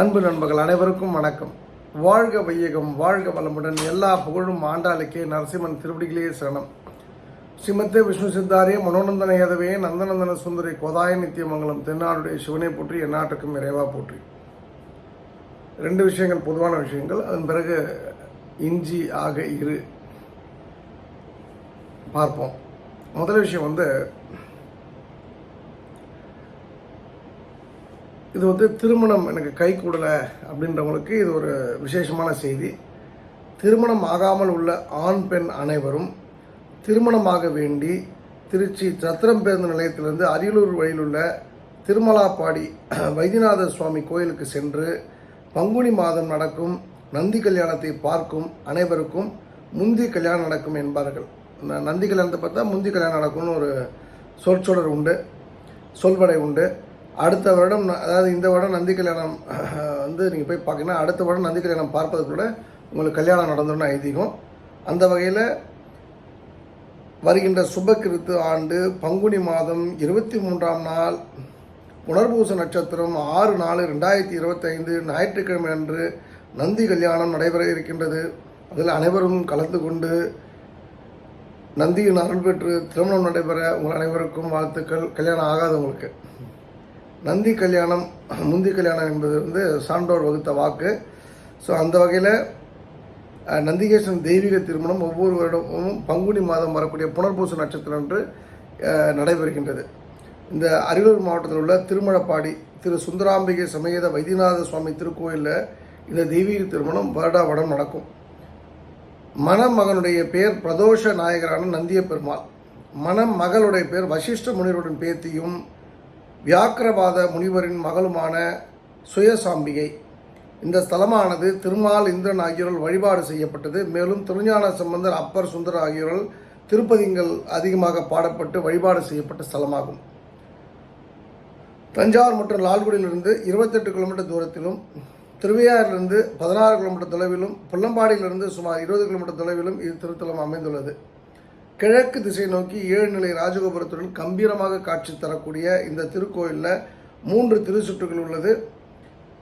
அன்பு நண்பர்கள் அனைவருக்கும் வணக்கம். வாழ்க வையகம் வாழ்க வளமுடன் எல்லா புகழும் ஆண்டாளுக்கே நரசிம்மன் திருவடிகளே சரணம். ஸ்ரீமத்தே விஷ்ணு சித்தாரிய மனோநந்தன ஏதவே நந்தநந்தன சுந்தரி கோதாய நித்தியமங்கலம் தென்னாடுடைய சிவனை போற்றி எந்நாட்டுக்கும் இறைவா போற்றி. ரெண்டு விஷயங்கள் பொதுவான விஷயங்கள். அதன் பிறகு இஞ்சி ஆக இரு. பார்ப்போம். முதல் விஷயம் வந்து இது வந்து திருமணம் எனக்கு கை கூடலை அப்படின்றவங்களுக்கு இது ஒரு விசேஷமான செய்தி திருமணம் ஆகாமல் உள்ள ஆண் பெண் அனைவரும் திருமணமாக வேண்டி திருச்சி சத்திரம் பேருந்து நிலையத்திலிருந்து அரியலூர் வழியில் உள்ள திருமலாப்பாடி வைத்தியநாத சுவாமி கோயிலுக்கு சென்று பங்குனி மாதம் நடக்கும் நந்தி கல்யாணத்தை பார்க்கும் அனைவருக்கும் முந்தி கல்யாணம் நடக்கும் என்பார்கள் நந்தி கல்யாணத்தை பார்த்தா முந்தி கல்யாணம் நடக்கும்னு ஒரு சொற்சொடர் உண்டு சொல்வடை உண்டு அடுத்த வருடம் அதாவது இந்த வருடம் நந்தி கல்யாணம் வந்து நீங்கள் போய் பார்த்தீங்கன்னா அடுத்த வருடம் நந்தி கல்யாணம் பார்ப்பது கூட உங்களுக்கு கல்யாணம் நடந்துடும் ஐதீகம். அந்த வகையில் வருகின்ற சுபகிருத்து ஆண்டு பங்குனி மாதம் இருபத்தி மூன்றாம் நாள் புனர்பூச நட்சத்திரம் ஆறு நாலு ரெண்டாயிரத்தி இருபத்தைந்து ஞாயிற்றுக்கிழமை அன்று நந்தி கல்யாணம் நடைபெற இருக்கின்றது. அதில் அனைவரும் கலந்து கொண்டு நந்தியின் அருள் பெற்று திருமணம் நடைபெற உங்கள் அனைவருக்கும் வாழ்த்துக்கள். கல்யாணம் ஆகாதவங்களுக்கு நந்தி கல்யாணம் முந்தி கல்யாணம் என்பது வந்து சான்றோர் வகுத்த வாக்கு. ஸோ அந்த வகையில் அஹ், நந்திகேசன் தெய்வீக திருமணம் ஒவ்வொரு வருடமும் பங்குனி மாதம் வரக்கூடிய புனர்பூச நட்சத்திரம் என்று நடைபெறுகின்றது. இந்த அரியலூர் மாவட்டத்தில் உள்ள திருமழப்பாடி திரு சுந்தராம்பிகை சமேத வைத்தியநாத சுவாமி திருக்கோயிலில் இந்த தெய்வீக திருமணம் வருடா வடம் நடக்கும். மணமகனுடைய பெயர் பிரதோஷ நாயகரான நந்திய பெருமாள் மணமகளுடைய பெயர் வசிஷ்ட முனிவருடன் பேத்தியும் வியாக்கிரபாத முனிவரின் மகளுமான சுயசாம்பிகை. இந்த ஸ்தலமானது திருமால் இந்திரன் ஆகியோரால் வழிபாடு செய்யப்பட்டது. மேலும் திருஞான சம்பந்தர் அப்பர் சுந்தர் ஆகியோரால் திருப்பதிங்கள் அதிகமாக பாடப்பட்டு வழிபாடு செய்யப்பட்ட ஸ்தலமாகும். தஞ்சாவூர் மற்றும் லால்குடியிலிருந்து இருபத்தெட்டு கிலோமீட்டர் தூரத்திலும் திருவையாறிலிருந்து பதினாறு கிலோமீட்டர் தொலைவிலும் புல்லம்பாடியிலிருந்து சுமார் இருபது கிலோமீட்டர் தொலைவிலும் இது திருத்தலம் அமைந்துள்ளது. கிழக்கு திசை நோக்கி ஏழு நிலை ராஜகோபுரத்துடன் கம்பீரமாக காட்சி தரக்கூடிய இந்த திருக்கோயிலில் மூன்று திருச்சுற்றுகள் உள்ளது.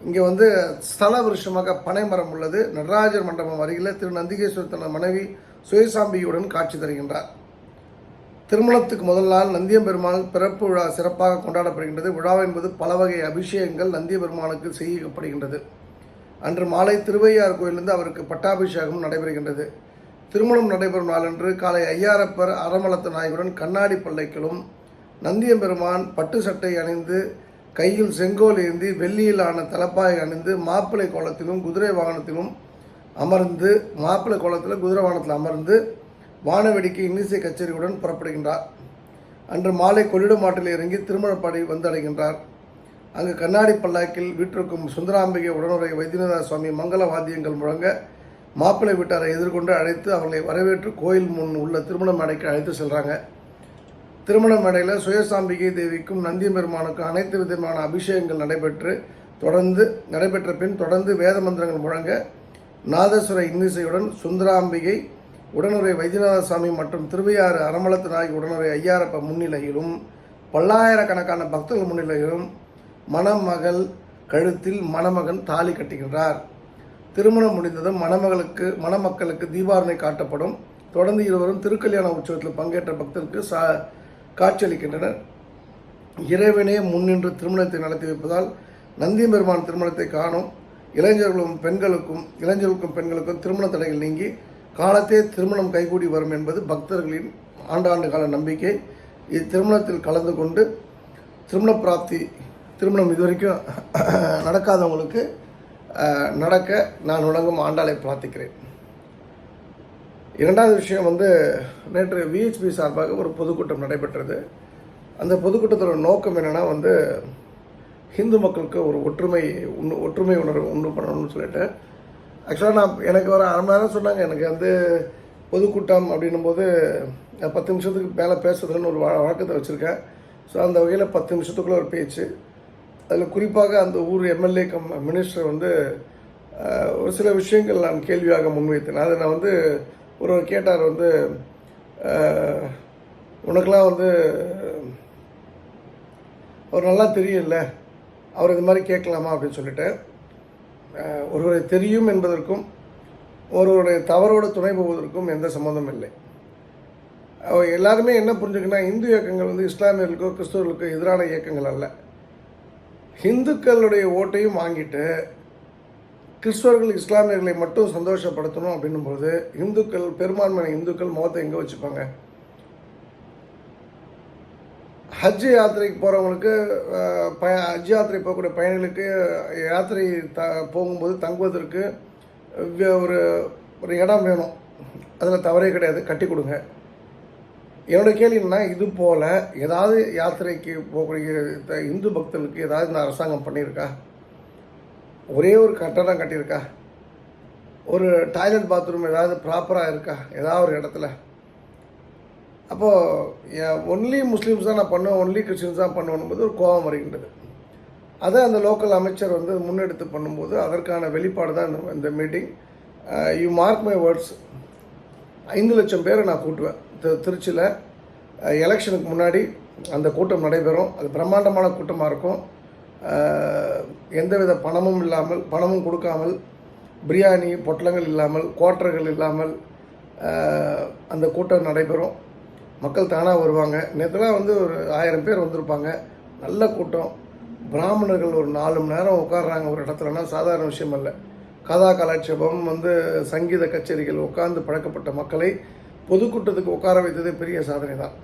இங்கே வந்து ஸ்தல விருஷமாக பனைமரம் உள்ளது. நடராஜர் மண்டபம் அருகில் திரு நந்திகேஸ்வரர் தனது மனைவி சுயசாம்பியுடன் காட்சி தருகின்றார். திருமணத்துக்கு முதல் நாள் நந்தியம்பெருமாள் பிறப்பு விழா சிறப்பாக கொண்டாடப்படுகின்றது. விழா என்பது பல வகை அபிஷேகங்கள் நந்தியபெருமானுக்கு செய்யப்படுகின்றது. அன்று மாலை திருவையார் கோயிலிருந்து அவருக்கு பட்டாபிஷேகம் நடைபெறுகின்றது. திருமணம் நடைபெறும் நாளன்று காலை ஐயாரப்பர் அறமளத்த நாயகுடன் கண்ணாடி பல்லைக்களும் நந்தியம்பெருமான் பட்டு சட்டை அணிந்து கையில் செங்கோல் ஏந்தி வெள்ளியிலான தலப்பாயை அணிந்து மாப்பிள்ளை கோலத்திலும் குதிரை வாகனத்திலும் அமர்ந்து மாப்பிள்ளை கோலத்தில் குதிரை வாகனத்தில் அமர்ந்து வானவெடிக்கை இன்னிசை கச்சேரியுடன் புறப்படுகின்றார். அன்று மாலை கொள்ளிடமாட்டில் இறங்கி திருமணப்பாடி வந்தடைகின்றார். அங்கு கண்ணாடி பல்லாக்கில் வீட்டிற்கும் சுந்தராம்பிகை உடனுரை வைத்தியநாத சுவாமி மங்கள வாத்தியங்கள் முழங்க மாப்பிள்ளை வீட்டாரை எதிர்கொண்டு அழைத்து அவர்களை வரவேற்று கோயில் முன் உள்ள திருமண மேடைக்கு அழைத்து செல்கிறாங்க திருமண மேடையில் சுயசாம்பிகை தேவிக்கும் நந்தி பெருமானுக்கும் அனைத்து விதமான அபிஷேகங்கள் நடைபெற்று தொடர்ந்து நடைபெற்ற பின் தொடர்ந்து வேத மந்திரங்கள் முழங்க நாதஸ்வர இன்னிசையுடன் சுந்தராம்பிகை உடனுரை வைத்தியநாத சுவாமி மற்றும் திருவையாறு அரமளத்து நாயகி உடனுரை ஐயாரப்ப முன்னிலையிலும் பல்லாயிரக்கணக்கான பக்தர்கள் முன்னிலையிலும் மணமகள் கழுத்தில் மணமகன் தாலி கட்டுகின்றார். திருமணம் முடிந்ததும் மணமகளுக்கு மணமக்களுக்கு தீபாரணை காட்டப்படும். தொடர்ந்து இருவரும் திருக்கல்யாண உற்சவத்தில் பங்கேற்ற பக்தருக்கு சா காட்சியளிக்கின்றனர். இறைவனே முன்னின்று திருமணத்தை நடத்தி வைப்பதால் நந்தி பெருமான் திருமணத்தை காணும். இளைஞர்களும் பெண்களுக்கும் இளைஞர்களுக்கும் பெண்களுக்கும் திருமண தடைகள் நீங்கி காலத்தே திருமணம் கைகூடி வரும் என்பது பக்தர்களின் ஆண்டாண்டு கால நம்பிக்கை. இத்திருமணத்தில் கலந்து கொண்டு திருமண பிராப்தி திருமணம் இதுவரைக்கும் நடக்காதவங்களுக்கு நடக்க நான் உணங்கும் ஆண்டாளை பிரார்த்திக்கிறேன். இரண்டாவது விஷயம் வந்து நேற்று விஹெச்பி சார்பாக ஒரு பொதுக்கூட்டம் நடைபெற்றது. அந்த பொதுக்கூட்டத்தோட நோக்கம் என்னென்னா வந்து ஹிந்து மக்களுக்கு ஒரு ஒற்றுமை உண் ஒற்றுமை உணர்வு உண்டு பண்ணணும்னு சொல்லிட்டு. ஆக்சுவலாக நான் எனக்கு ஒரு அரை மணி நேரம் சொன்னாங்க எனக்கு வந்து பொதுக்கூட்டம் அப்படின்னும் போது நான் பத்து நிமிஷத்துக்கு மேலே பேசுறதுன்னு ஒரு வழக்கத்தை வச்சுருக்கேன். ஸோ அந்த வகையில் பத்து நிமிஷத்துக்குள்ளே ஒரு பேச்சு. அதில் குறிப்பாக அந்த ஊர் எம்எல்ஏ கம் மினிஸ்டர் வந்து ஒரு சில விஷயங்கள் நான் கேள்வியாக முன்வைத்தேன். அதை நான் வந்து ஒருவர் கேட்டார் வந்து உனக்கெலாம் உனக்கெல்லாம் வந்து அவர் நல்லா தெரியல அவர் இது மாதிரி கேட்கலாமா அப்படின்னு சொல்லிட்டு ஒருவரை தெரியும் என்பதற்கும் ஒருவருடைய தவறோடு துணை போவதற்கும் எந்த சம்மந்தமும் இல்லை. அவர் எல்லாருமே என்ன புரிஞ்சுக்கன்னா இந்து இயக்கங்கள் வந்து இஸ்லாமியர்களுக்கோ கிறிஸ்தவர்களுக்கோ எதிரான இயக்கங்கள் அல்ல. ஹிந்துக்களுடைய ஓட்டையும் வாங்கிட்டு கிறிஸ்தவர்கள் இஸ்லாமியர்களை மட்டும் சந்தோஷப்படுத்தணும் அப்படின்னும்போது இந்துக்கள் பெரும்பான்மையான இந்துக்கள் முகத்தை எங்கே வச்சுப்பாங்க? ஹஜ் யாத்திரைக்கு போகிறவங்களுக்கு பய ஹஜ் யாத்திரை போகக்கூடிய பயணிகளுக்கு யாத்திரை த போகும்போது தங்குவதற்கு ஒரு ஒரு இடம் வேணும். அதில் தவறே கிடையாது. கட்டி கொடுங்க. என்னோடய கேள்வி என்னன்னா இது போல் ஏதாவது யாத்திரைக்கு போகக்கூடிய த- இந்து பக்தர்களுக்கு ஏதாவது இந்த அரசாங்கம் பண்ணியிருக்கா? ஒரே ஒரு கட்டடம் கட்டியிருக்கா? ஒரு டாய்லெட் பாத்ரூம் ஏதாவது ப்ராப்பராக இருக்கா? ஏதாவது ஒரு இடத்துல. அப்போது ஒன்லி முஸ்லீம்ஸ் தான் நான் பண்ணுவேன் ஒன்லி கிறிஸ்டின்ஸ் தான் பண்ணுவேன் ஒரு கோபம் வருகின்றது. அதை அந்த லோக்கல் அமைச்சர் வந்து முன்னெடுத்து பண்ணும்போது அதற்கான வெளிப்பாடு தான் இந்த meeting you mark my words ஐந்து லட்சம் பேரை நான் கூட்டுவேன். திருச்சியில் எலெக்ஷனுக்கு முன்னாடி அந்த கூட்டம் நடைபெறும். அது பிரம்மாண்டமான கூட்டமாக இருக்கும். எந்தவித பணமும் இல்லாமல் பணமும் கொடுக்காமல் பிரியாணி பொட்டலங்கள் இல்லாமல் குவார்ட்டர்கள் இல்லாமல் அந்த கூட்டம் நடைபெறும். மக்கள் தானாக வருவாங்க. நேற்றுலாம் வந்து ஒரு ஆயிரம் பேர் வந்திருப்பாங்க. நல்ல கூட்டம். பிராமணர்கள் ஒரு நாலு மணி நேரம் உட்கார்றாங்க ஒரு இடத்துலனா சாதாரண விஷயம் இல்லை கதா கலாட்சேபம் வந்து சங்கீத கச்சேரிகள் உட்கார்ந்து பழக்கப்பட்ட மக்களை பொதுக்கூட்டத்துக்கு உட்கார வைத்ததே பெரிய சாதனை தான்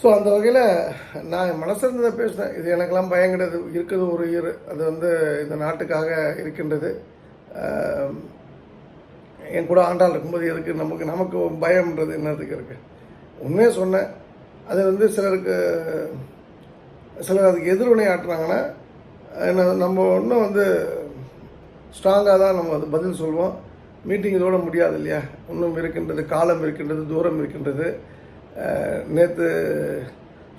ஸோ அந்த வகையில் நான் மனசிருந்ததை பேசினேன். இது எனக்கெல்லாம் பயம் கிடையாது. இருக்கிறது ஒரு உயிர் அது வந்து இந்த நாட்டுக்காக இருக்கின்றது. என் கூட ஆண்டாள் இருக்கும்போது எதுக்கு நமக்கு நமக்கு பயம்ன்றது என்னதுக்கு இருக்குது உண்மையாக சொன்னேன். அது வந்து சிலருக்கு சிலர் அதுக்கு எதிர்வினை ஆட்டுறாங்கன்னா என்ன நம்ம இன்னும் வந்து ஸ்ட்ராங்காக தான் நம்ம அது பதில் சொல்வோம். மீட்டிங் இதோட முடியாது இல்லையா? இன்னும் இருக்கின்றது காலம் இருக்கின்றது தூரம் இருக்கின்றது. நேற்று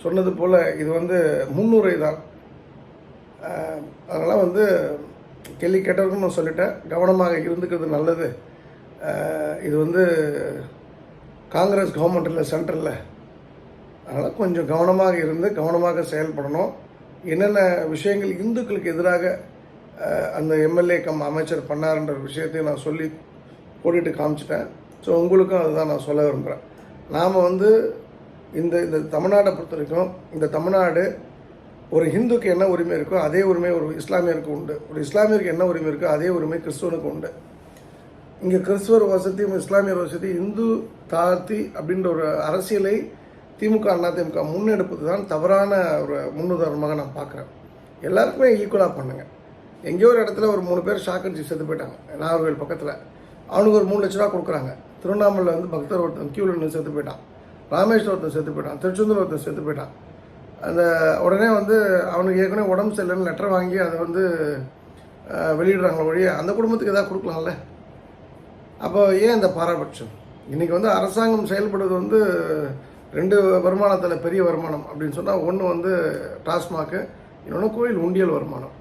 சொன்னது போல் இது வந்து முன்னுரை தான். அதனால் வந்து கேள்வி கேட்டவருக்கும் நான் சொல்லிட்டேன். கவனமாக இருந்துக்கிறது நல்லது. இது வந்து காங்கிரஸ் கவர்மெண்ட் இல்லை சென்ட்ரலில் அதனால் கொஞ்சம் கவனமாக இருந்து கவனமாக செயல்படணும். என்னென்ன விஷயங்கள் இந்துக்களுக்கு எதிராக அந்த எம்எல்ஏ கம் அமைச்சர் பண்ணார்ன்ற விஷயத்தையும் நான் சொல்லி போட்டுட்டு காமிச்சிட்டேன். ஸோ உங்களுக்கும் அதுதான் நான் சொல்ல விரும்புகிறேன் நாம் வந்து இந்த இந்த தமிழ்நாட்டை பொறுத்த வரைக்கும் இந்த தமிழ்நாடு ஒரு ஹிந்துக்கு என்ன உரிமை இருக்கோ அதே உரிமை ஒரு இஸ்லாமியருக்கு உண்டு. ஒரு இஸ்லாமியருக்கு என்ன உரிமை இருக்கோ அதே உரிமை கிறிஸ்துவனுக்கு உண்டு. இங்கே கிறிஸ்துவர் வசதி இஸ்லாமியர் வசதி இந்து தாத்தி அப்படின்ற ஒரு அரசியலை திமுக அதிமுக முன்னெடுப்பது தான் தவறான ஒரு முன்னுதாரணமாக நான் பார்க்குறேன். எல்லாருக்குமே ஈக்குவலாக பண்ணுங்கள் எங்கேயோ ஒரு இடத்துல ஒரு மூணு பேர் ஷாக் அடிச்சு செத்து போயிட்டாங்க. நாகர்கோவில் பக்கத்தில். அவனுக்கு ஒரு மூணு லட்ச ரூபா கொடுக்குறாங்க. திருவண்ணாமலை வந்து பக்தர் ஒருத்தன் கியூவில் நின்று செத்து போயிட்டான். ராமேஸ்வரம் ஒருத்தன் செத்து போயிட்டான். திருச்செந்தூர் ஒருத்தன் செத்து போயிட்டான். அந்த உடனே வந்து அவனுக்கு ஏற்கனவே உடம்பு சரியில்லைன்னு லெட்டர் வாங்கி அதை வந்து அஹ், வெளியிடுறாங்களே ஒழிய அந்த குடும்பத்துக்கு எதாவது கொடுக்கலாம்ல? அப்போ ஏன் இந்த பாரபட்சம்? இன்றைக்கி வந்து அரசாங்கம் செயல்படுவது வந்து ரெண்டு வருமானத்தில் பெரிய வருமானம் அப்படின்னு சொன்னால் ஒன்று வந்து டாஸ்மாக்கு இன்னொன்று கோயில் உண்டியல் வருமானம்.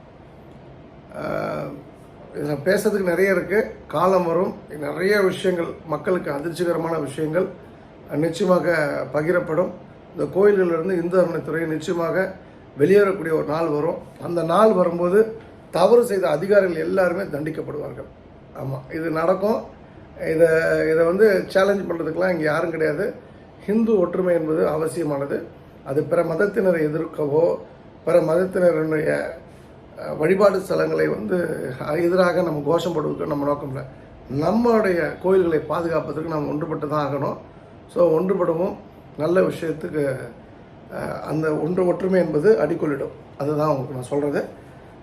இதில் பேசுறதுக்கு நிறைய இருக்குது காலம் வரும். நிறைய விஷயங்கள் மக்களுக்கு அதிர்ச்சிகரமான விஷயங்கள் நிச்சயமாக பகிரப்படும். இந்த கோயில்களிலிருந்து இந்து அறநிலைத்துறை நிச்சயமாக வெளியேறக்கூடிய ஒரு நாள் வரும். அந்த நாள் வரும்போது தவறு செய்த அதிகாரிகள் எல்லாருமே தண்டிக்கப்படுவார்கள். ஆமாம் இது நடக்கும். இதை இதை வந்து சேலஞ்ச் பண்ணுறதுக்கெலாம் இங்கே யாரும் கிடையாது. ஹிந்து ஒற்றுமை என்பது அவசியமானது. அது பிற மதத்தினரை எதிர்க்கவோ பிற மதத்தினருடைய வழிபாடு ஸ்தலங்களை வந்து எதிராக நம்ம கோஷம் போடுவதற்கு நம்ம நோக்கம் இல்லை. நம்மளுடைய கோயில்களை பாதுகாப்பதற்கு நம்ம ஒன்றுபட்டு தான் ஆகணும். ஸோ ஒன்றுபடுவோம் நல்ல விஷயத்துக்கு அந்த ஒன்று ஒற்றுமை என்பது அடிக்கொள்ளிடும் அதுதான் உங்களுக்கு நான் சொல்கிறது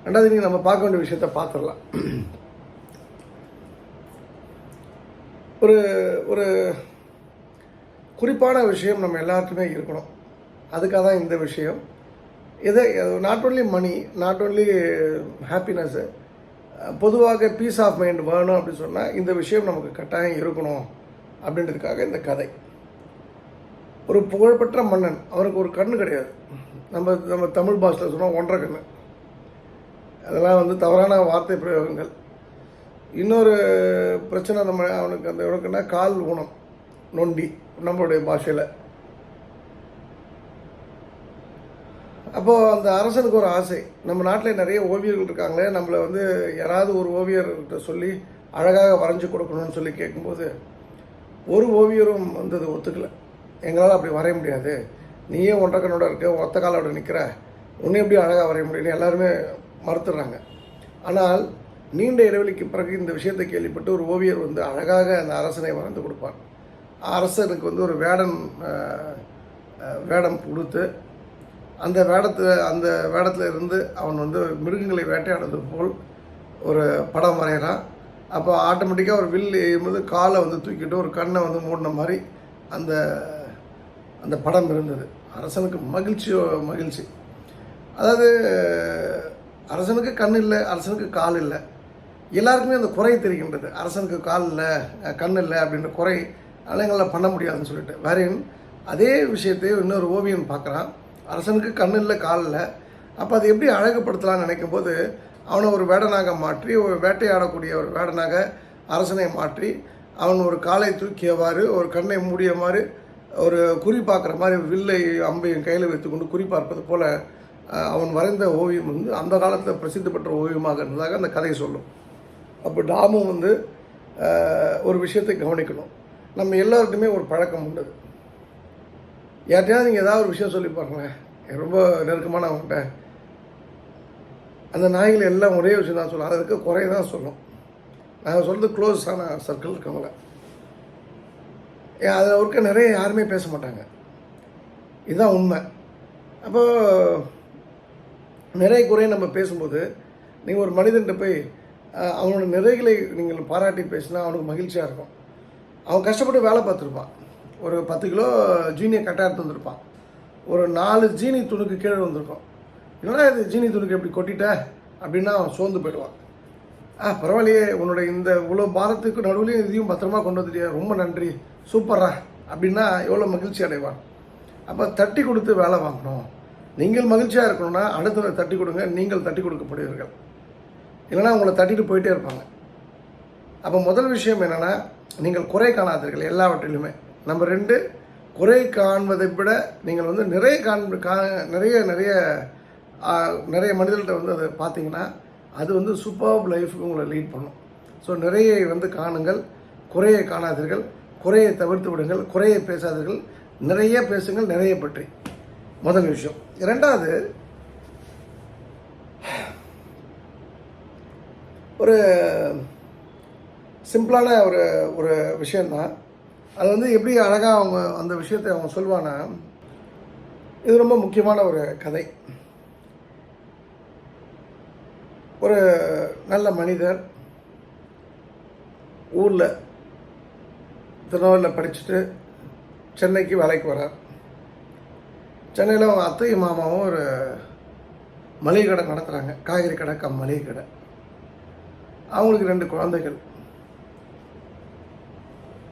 ரெண்டாவது நீங்கள் நம்ம பார்க்க வேண்டிய விஷயத்தை பார்த்துடலாம். ஒரு ஒரு குறிப்பான விஷயம் நம்ம எல்லாருக்குமே இருக்கணும். அதுக்காக தான் இந்த விஷயம். இதை not only money not only happiness பொதுவாக பீஸ் ஆஃப் மைண்ட் வேணும் அப்படின்னு சொன்னால் இந்த விஷயம் நமக்கு கட்டாயம் இருக்கணும் அப்படின்றதுக்காக இந்த கதை. ஒரு புகழ்பெற்ற மன்னன் அவருக்கு ஒரு கண்ணு கிடையாது. நம்ம நம்ம தமிழ் பாஷையில் சொன்னால் ஒன்றரை கண்ணு. அதெல்லாம் வந்து தவறான வார்த்தை பிரயோகங்கள். இன்னொரு பிரச்சனை நம்ம அவனுக்கு அந்த இவனுக்குன்னா கால் ஊனம் நொண்டி நம்மளுடைய பாஷையில். அப்போது அந்த அரசனுக்கு ஒரு ஆசை. நம்ம நாட்டில் நிறைய ஓவியர்கள் இருக்காங்களே நம்மளை வந்து யாராவது ஒரு ஓவியர்கிட்ட சொல்லி அழகாக வரைஞ்சி கொடுக்கணும்னு சொல்லி கேட்கும்போது ஒரு ஓவியரும் வந்து அதை ஒத்துக்கலை. எங்களால் அப்படி வரைய முடியாது. நீயே ஒன்றரை கண்ணோட இருக்க ஒத்த காலோட நிற்கிற உன்னை எப்படி அழகாக வரைய முடியும்னு எல்லாருமே மறுத்துடுறாங்க. ஆனால் நீண்ட இடைவெளிக்கு பிறகு இந்த விஷயத்தை கேள்விப்பட்டு ஒரு ஓவியர் வந்து அழகாக அந்த அரசனை வரைந்து கொடுப்பார். அரசனுக்கு வந்து ஒரு வேடன் வேடம் கொடுத்து அந்த வேடத்தில் அந்த வேடத்தில் இருந்து அவன் வந்து மிருகங்களை வேட்டையாடுவது போல் ஒரு படம் வரைகிறான். அப்போ ஆட்டோமேட்டிக்காக ஒரு வில் எய்யும்போது காலை வந்து தூக்கிட்டு ஒரு கண்ணை வந்து மூடின மாதிரி அந்த அந்த படம் இருந்தது. அரசனுக்கு மகிழ்ச்சியோ மகிழ்ச்சி. அதாவது அரசனுக்கு கண் இல்லை அரசனுக்கு கால் இல்லை. எல்லாருக்குமே அந்த குறை தெரிகின்றது. அரசனுக்கு கால் இல்லை கண் இல்லை அப்படின்ற குறை அலைங்களில் பண்ண முடியாதுன்னு சொல்லிட்டு. வேறையும் அதே விஷயத்தை இன்னொரு ஓவியம் பார்க்குறான். அரசனுக்கு கண் இல்லை கால் இல்லை. அப்போ அதை எப்படி அழகுபடுத்தலாம்னு நினைக்கும் போது அவனை ஒரு வேடனாக மாற்றி ஒரு வேட்டையாடக்கூடிய ஒரு வேடனாக அரசனை மாற்றி அவன் ஒரு காலை தூக்கியவாறு ஒரு கண்ணை மூடியவாறு ஒரு குறி பார்க்குற மாதிரி வில்லை அம்பையும் கையில் வைத்துக்கொண்டு குறி பார்ப்பது போல் அவன் வரைந்த ஓவியம் வந்து அந்த காலத்தில் பிரசித்தி பெற்ற ஓவியமாக இருந்ததாக அந்த கதை சொல்லும். அப்போ டாமும் வந்து ஒரு விஷயத்தை கவனிக்கணும். நம்ம எல்லாருக்குமே ஒரு பழக்கம் உண்டு. யார்ட்டையாவது நீங்கள் ஏதாவது ஒரு விஷயம் சொல்லி பாருங்களேன். ரொம்ப நெருக்கமான நெருக்கமானவங்கள்ட்ட அந்த நாய்கள் எல்லாம் ஒரே விஷயம் தான் சொல்லும். அதுக்கு குறை தான் சொல்லும். நாங்கள் சொல்கிறது க்ளோஸான சர்க்கிள் இருக்கவங்கள. அதில் இருக்க நிறைய யாருமே பேச மாட்டாங்க. இதுதான் உண்மை. அப்போ நிறைய குறையை நம்ம பேசும்போது நீங்கள் ஒரு மனிதன்கிட்ட போய் அவனோட நிறைகளை நீங்கள் பாராட்டி பேசினா அவனுக்கு மகிழ்ச்சியாக இருக்கும். அவன் கஷ்டப்பட்டு வேலை பார்த்துருப்பான். ஒரு பத்து கிலோ ஜீனியை கட்டாக எடுத்து வந்திருப்பான். ஒரு நாலு ஜீனி துணுக்கு கீழே வந்திருக்கும். என்னடா இது ஜீனி துணுக்கு எப்படி கொட்டிட்ட? அப்படின்னா அவன் சோர்ந்து போயிடுவான். ஆ பரவாயில்லையே உன்னோட இந்த இவ்வளோ பாரத்துக்கு நடுவுலையும் இதையும் பத்திரமா கொண்டு வந்துட்டியா. ரொம்ப நன்றி. சூப்பரா அப்படின்னா எவ்வளோ மகிழ்ச்சி அடைவான். அப்போ தட்டி கொடுத்து வேலை வாங்கணும். நீங்கள் மகிழ்ச்சியாக இருக்கணும்னா அடுத்தவரை தட்டி கொடுங்க நீங்கள் தட்டி கொடுக்கப்படுவீர்கள். இல்லைன்னா உங்களை தட்டிட்டு போயிட்டே இருப்பாங்க. அப்போ முதல் விஷயம் என்னென்னா நீங்கள் குறை காணாதீர்கள் எல்லாவற்றிலுமே. நம்பர் ரெண்டு குறை காண்பதை விட நீங்கள் வந்து நிறைய காண் கா நிறைய நிறைய நிறைய மனிதர்கள்ட்ட வந்து அதை பார்த்தீங்கன்னா அது வந்து சூப்பர் லைஃபுக்கு உங்களை லீட் பண்ணும். ஸோ நிறைய வந்து காணுங்கள் குறையை காணாதீர்கள் குறையை தவிர்த்து விடுங்கள் குறையை பேசாதீர்கள் நிறைய பேசுங்கள் நிறைய பற்றி. முதல் விஷயம். இரண்டாவது ஒரு சிம்பிளான ஒரு ஒரு விஷயந்தான் அது வந்து எப்படி அழகாக அவங்க அந்த விஷயத்தை அவங்க சொல்வானா இது ரொம்ப முக்கியமான ஒரு கதை. ஒரு நல்ல மனிதர் ஊரில் திருநெல்வேலியில் படிச்சுட்டு சென்னைக்கு வேலைக்கு வரார் சென்னையில் அவங்க அத்தையும் மாமாவும் ஒரு மளிகை கடை நடத்துகிறாங்க காய்கறி கடை கம் மளிகை கடை. அவங்களுக்கு ரெண்டு குழந்தைகள்.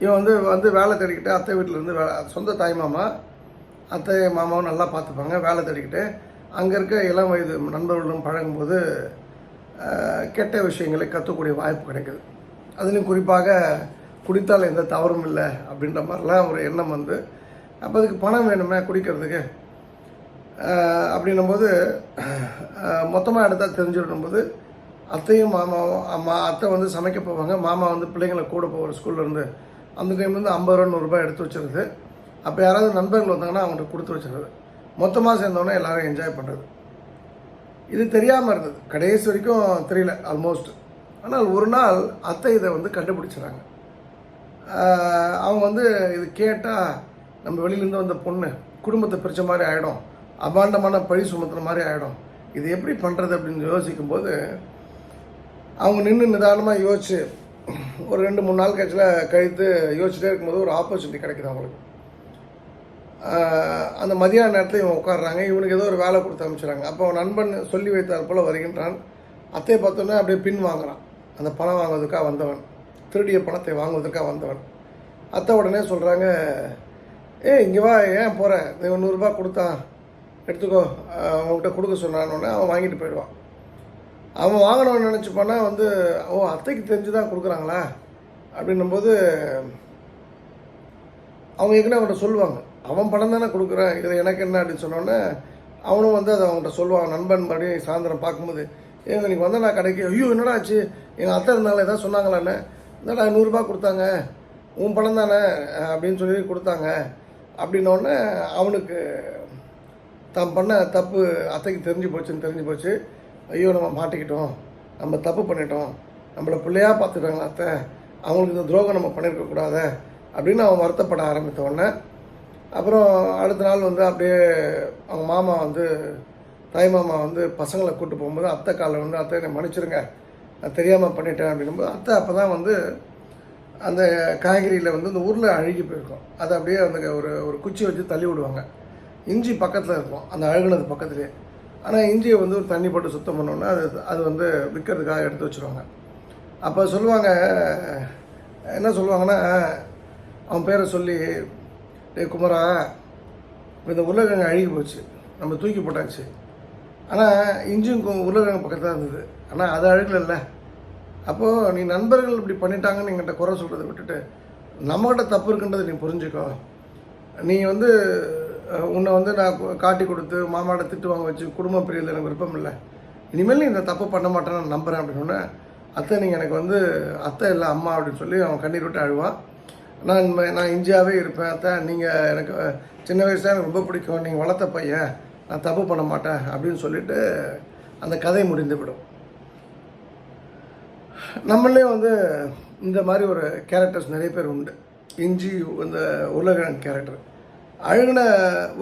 இவன் வந்து வந்து வேலை தேடிக்கிட்டு அத்தை வீட்டில் இருந்து வேலை சொந்த தாய் மாமா அத்தை மாமாவும் நல்லா பார்த்துப்பாங்க வேலை தேடிக்கிட்டு. அங்கே இருக்க இளம் வயது நண்பர்களுடன் பழகும்போது கெட்ட விஷயங்களை கற்றுக்கூடிய வாய்ப்பு கிடைக்குது. அதுலேயும் குறிப்பாக குடித்தால் எந்த தவறும் இல்லை அப்படின்ற மாதிரிலாம் ஒரு எண்ணம் வந்து அப்போ அதுக்கு பணம் வேணுமே குடிக்கிறதுக்கு. அப்படின்னும்போது மொத்தமாக எடுத்தால் தெரிஞ்சுடும்போது அத்தையும் மாமாவும் அம்மா அத்தை வந்து சமைக்க போவாங்க மாமா வந்து பிள்ளைங்களை கூட போவார் ஸ்கூல்லேருந்து அந்த டைம் வந்து ஐம்பது ரூபா நூறுரூபா எடுத்து வச்சிருது அப்போ யாராவது நண்பர்கள் வந்தாங்கன்னா அவங்கள்ட்ட கொடுத்து வச்சுருது மொத்தமாக சேர்ந்தோன்னே எல்லோரும் என்ஜாய் பண்ணுறது இது தெரியாமல் இருந்தது. கடைசி வரைக்கும் தெரியல ஆல்மோஸ்ட் ஆனால் ஒரு நாள் அத்தை இதை வந்து கண்டுபிடிச்சிடுறாங்க. அவங்க வந்து இது கேட்டால் நம்ம வெளியிலேருந்து வந்த பொண்ணு குடும்பத்தை பிரித்த மாதிரி ஆகிடும் அபாண்டமான பழி சுமத்துற மாதிரி ஆகிடும் இது எப்படி பண்ணுறது அப்படின்னு யோசிக்கும்போது அவங்க நின்று நிதானமாக யோசிச்சு ஒரு ரெண்டு மூணு நாள் கழிச்சில் கழித்து யோசிச்சுட்டே இருக்கும்போது ஒரு ஆப்பர்ச்சுனிட்டி கிடைக்குது அவங்களுக்கு. அந்த மதியான நேரத்தில் இவன் உட்காடுறாங்க இவனுக்கு ஏதோ ஒரு வேலை கொடுத்து அனுப்பிச்சுறாங்க. அப்போ அவன் நண்பன் சொல்லி வைத்தார் போல் வருகின்றான். அத்தையை பார்த்தோன்னே அப்படியே பின் வாங்குறான். அந்த பணம் வாங்குவதற்காக வந்தவன். திருடிய பணத்தை வாங்குவதற்காக வந்தவன். அத்தை உடனே சொல்கிறாங்க ஏ இங்கே வா ஏன் போகிற நீ நூறுரூபா கொடுத்தான். எடுத்துக்கோ. ஆஹ் அவன்கிட்ட கொடுக்க சொன்னான்னு அவன் வாங்கிட்டு போயிடுவான். அவன் வாங்கணும்னு நினச்சி வந்து ஓ அத்தைக்கு தெரிஞ்சு தான் கொடுக்குறாங்களா? அப்படின்னும்போது அவங்க ஏற்கனவே அவன்கிட்ட சொல்லுவாங்க. அவன் படம் தானே கொடுக்குறேன். இது எனக்கு என்ன? அப்படின்னு சொன்னோன்னே அவனும் வந்து அதை அவன்கிட்ட சொல்லுவான். நண்பன் மறுபடியும் சாயந்தரம் பார்க்கும்போது ஏங்க நீங்கள் வந்தால் நான் கடைக்கு? ஐயோ என்னடா ஆச்சு? எங்கள் அத்தை இருந்தாங்களே ஏதாவது சொன்னாங்களான்னு? என்னடா நூறுரூபா கொடுத்தாங்க. உன் படம் தானே? அப்படின்னு சொல்லி கொடுத்தாங்க. அப்படின்னோடனே அவனுக்கு தான் பண்ண தப்பு அத்தைக்கு தெரிஞ்சு போச்சுன்னு தெரிஞ்சு போச்சு. ஐயோ நம்ம மாட்டிக்கிட்டோம். நம்ம தப்பு பண்ணிட்டோம். நம்மளை பிள்ளையாக பார்த்துட்டாங்களா அத்தை? அவங்களுக்கு இந்த துரோகம் நம்ம பண்ணியிருக்க அப்படின்னு அவன் வருத்தப்பட ஆரம்பித்த உடனே அப்புறம் அடுத்த நாள் வந்து அப்படியே அவங்க மாமா வந்து தாய் மாமா வந்து பசங்களை கூப்பிட்டு போகும்போது அத்தை காலில் வந்து அத்தை என்னை மன்னிச்சிருங்க. நான் தெரியாமல் பண்ணிட்டேன். அப்படின்னும்போது அத்தை அப்போ தான் வந்து அந்த காய்கறியில் வந்து இந்த ஊரில் அழுகி போயிருக்கும். அதை அப்படியே அந்த ஒரு ஒரு குச்சி வச்சு தள்ளி விடுவாங்க. இஞ்சி பக்கத்தில் இருக்கும். அந்த அழுகுனது பக்கத்துலேயே ஆனால் இஞ்சியை வந்து ஒரு தண்ணி போட்டு சுத்தம் பண்ணோன்னா அது அது வந்து விற்கிறதுக்காக எடுத்து வச்சுருவாங்க. அப்போ சொல்லுவாங்க என்ன சொல்லுவாங்கன்னா அவன் பேரை சொல்லி டே குமரா இப்போ இந்த உருளைக்கிழங்கு அழுகி போச்சு. நம்ம தூக்கி போட்டாச்சு. ஆனால் இஞ்சியும் கு- உருளைக்கிழங்கு பக்கத்தில் தான் இருந்தது. ஆனால் அது அழுகலைல்ல. அப்போது நீ நண்பர்கள் இப்படி பண்ணிட்டாங்கன்னு எங்கிட்ட குறை சொல்கிறத விட்டுட்டு நம்மகிட்ட தப்பு இருக்குன்றதை நீ புரிஞ்சுக்கோ. நீ வந்து உன்னை வந்து நான் காட்டி கொடுத்து மாமாட்ட திட்டு வாங்க வச்சு குடும்பம் பிரியல எனக்கு விருப்பம் இல்லை. இனிமேல் நீ இந்த தப்பு பண்ண மாட்டேன்னு நான் நம்புகிறேன் அப்படின்னு அத்தை நீங்கள் எனக்கு வந்து அத்தை இல்லை அம்மா அப்படின்னு சொல்லி அவன் கண்ணீர் விட்டு அழுவான். நான் நான் இந்தியாவே இருப்பேன் அத்தை. நீங்கள் எனக்கு சின்ன வயசுல எனக்கு ரொம்ப பிடிக்கும். நீங்கள் வளர்த்த பையன் நான் தப்பு பண்ண மாட்டேன் அப்படின்னு சொல்லிட்டு அந்த கதை முடிந்து விடும். நம்மளே வந்து இந்த மாதிரி ஒரு கேரக்டர்ஸ் நிறைய பேர் உண்டு. இஞ்சி இந்த உருளைக்கிழங்கு கேரக்டர் அழுகின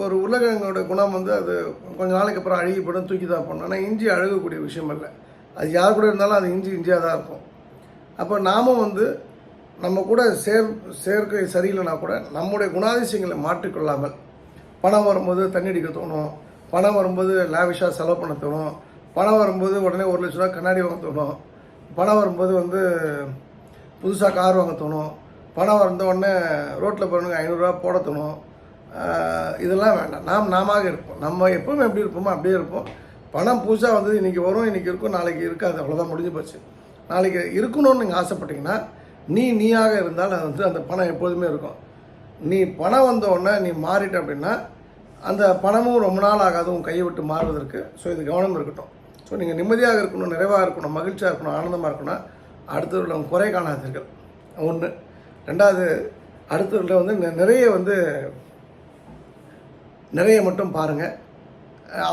ஒரு உருளைக்கிழங்கோட குணம் வந்து அது கொஞ்ச நாளைக்கு அப்புறம் அழுகி போடும் தூக்கி தான் போடணும் ஆனால் இஞ்சி அழுகக்கூடிய விஷயம் இல்லை. அது யார் கூட இருந்தாலும் அது இஞ்சி இஞ்சியாக தான் இருக்கும். அப்போ நாமும் வந்து நம்ம கூட சேர் சேர்க்கை சரியில்லைனா கூட நம்முடைய குணாதிசயங்களை மாற்றிக்கொள்ளாமல் பணம் வரும்போது தண்ணி அடிக்க தோணும் பணம் வரும்போது லேவிஷாக செலவு பண்ண தோணும் பணம் வரும்போது உடனே ஒரு லட்ச ரூபா கண்ணாடி வாங்க தோணும் பணம் வரும்போது வந்து புதுசாக கார் வாங்க தோணும் பணம் வந்த உடனே ரோட்டில் போகிறவங்க ஐநூறுரூவா போட தோணும் இதெல்லாம் வேண்டாம். நாம் நாம இருப்போம். நம்ம எப்பவுமே எப்படி இருப்போமோ அப்படியே இருப்போம். பணம் புதுசாக வந்தது இன்றைக்கி வரும் இன்றைக்கி இருக்கும் நாளைக்கு இருக்காது. அவ்வளோதான் முடிஞ்சு போச்சு. நாளைக்கு இருக்கணும்னு நீங்கள் ஆசைப்பட்டீங்கன்னா நீ நீயாக இருந்தால் அது வந்து அந்த பணம் எப்போதுமே இருக்கும். நீ பணம் வந்தோடனே நீ மாறிட்ட அப்படின்னா அந்த பணமும் ரொம்ப நாள் ஆகாது. உன் கையை விட்டு மாறுவதற்கு. ஸோ இது கவனம் இருக்கட்டும். ஸோ நீங்கள் நிம்மதியாக இருக்கணும் நிறைவாக இருக்கணும் மகிழ்ச்சியாக இருக்கணும் ஆனந்தமாக இருக்கணும் அடுத்தவர்களை அவங்க குறை காணாதீர்கள். ஒன்று ரெண்டாவது அடுத்தவர்களை வந்து நிறைய வந்து நிறைய மட்டும் பாருங்கள்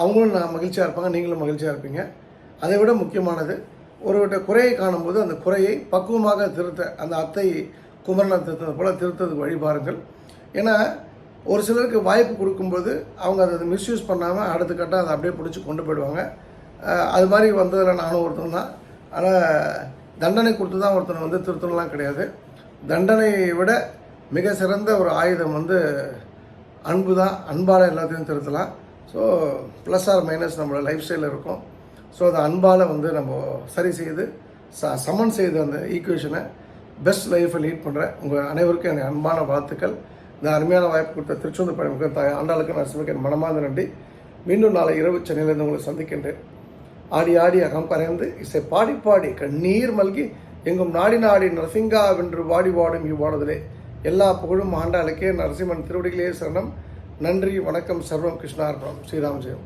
அவங்களும் நான் மகிழ்ச்சியாக இருப்பாங்க நீங்களும் மகிழ்ச்சியாக இருப்பீங்க. அதை விட முக்கியமானது ஒருவர்கிட்ட குறையை காணும்போது அந்த குறையை பக்குவமாக திருத்த அந்த அத்தை குமரனை திருத்தது போல் திருத்ததுக்கு வழி பாருங்கள். ஏன்னா ஒரு சிலருக்கு வாய்ப்பு கொடுக்கும்போது அவங்க அதை மிஸ்யூஸ் பண்ணாமல் அடுத்த கட்டம் அதை அப்படியே பிடிச்சி கொண்டு போயிடுவாங்க. அது மாதிரி வந்ததில் நானும் ஒருத்தன் தான். ஆனால் தண்டனை கொடுத்து தான் ஒருத்தனை வந்து திருத்தணும்லாம் கிடையாது. தண்டனையை விட மிக சிறந்த ஒரு ஆயுதம் வந்து அன்பு தான் அன்பால் எல்லாத்தையும் திருத்தலாம். ஸோ ப்ளஸ் ஆர் மைனஸ் நம்மளோட லைஃப் ஸ்டைலில் இருக்கும். ஸோ அதை அன்பால் வந்து நம்ம சரி செய்து ச சமன் செய்து அந்த ஈக்குவேஷனை பெஸ்ட் லைஃப்பை லீட் பண்ணுறேன் உங்கள் அனைவருக்கும் எனக்கு அன்பான வாழ்த்துக்கள். இந்த அருமையான வாய்ப்பு கொடுத்த திருச்செந்தூர் பணிமுக தாய் ஆண்டாளுக்கு நான் என் மனமார்ந்த நன்றி. மீண்டும் நாளை இரவு சென்னையிலிருந்து உங்களை சந்திக்கின்றேன். ஆடி ஆடி அகம் கரைந்து இசை பாடி பாடி கண்ணீர் மல்கி எங்கும் நாடி நாடி நரசிங்கா வென்று வாடி வாடும் இவ்வாடுதலே. எல்லா புகழும் ஆண்டாளுக்கே நரசிம்மன் திருவடிகளே சரணம். நன்றி வணக்கம் சர்வம் கிருஷ்ணார்பணம். ஸ்ரீராம் ஜெயம்